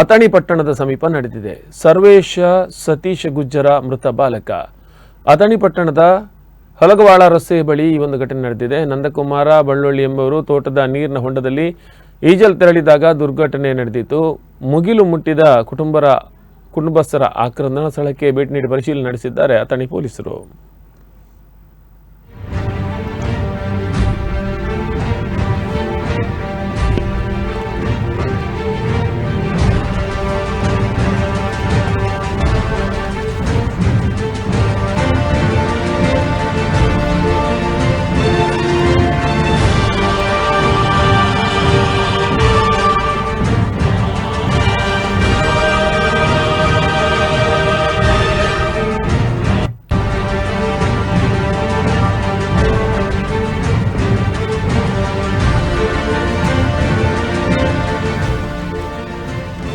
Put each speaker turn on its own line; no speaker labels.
ಅಥಣಿ ಪಟ್ಟಣದ ಸಮೀಪ ನಡೆದಿದೆ. ಸರ್ವೇಶ ಸತೀಶ ಗುಜ್ಜರ ಮೃತ ಬಾಲಕ. ಅಥಣಿ ಪಟ್ಟಣದ ಹಲಗವಾಳ ರಸ್ತೆ ಬಳಿ ಈ ಒಂದು ಘಟನೆ ನಡೆದಿದೆ. ನಂದಕುಮಾರ ಬಳ್ಳೊಳ್ಳಿ ಎಂಬವರು ತೋಟದ ನೀರಿನ ಹೊಂಡದಲ್ಲಿ ಈಜಲ್ ತೆರಳಿದಾಗ ದುರ್ಘಟನೆ ನಡೆದಿತ್ತು. ಮುಗಿಲು ಮುಟ್ಟಿದ ಕುಟುಂಬರ ಕುಟುಂಬಸ್ಥರ ಆಕ್ರಂದನ ಸ್ಥಳಕ್ಕೆ ಭೇಟಿ ನೀಡಿ ಪರಿಶೀಲನೆ ನಡೆಸಿದ್ದಾರೆ ಅಥಣಿ ಪೊಲೀಸರು.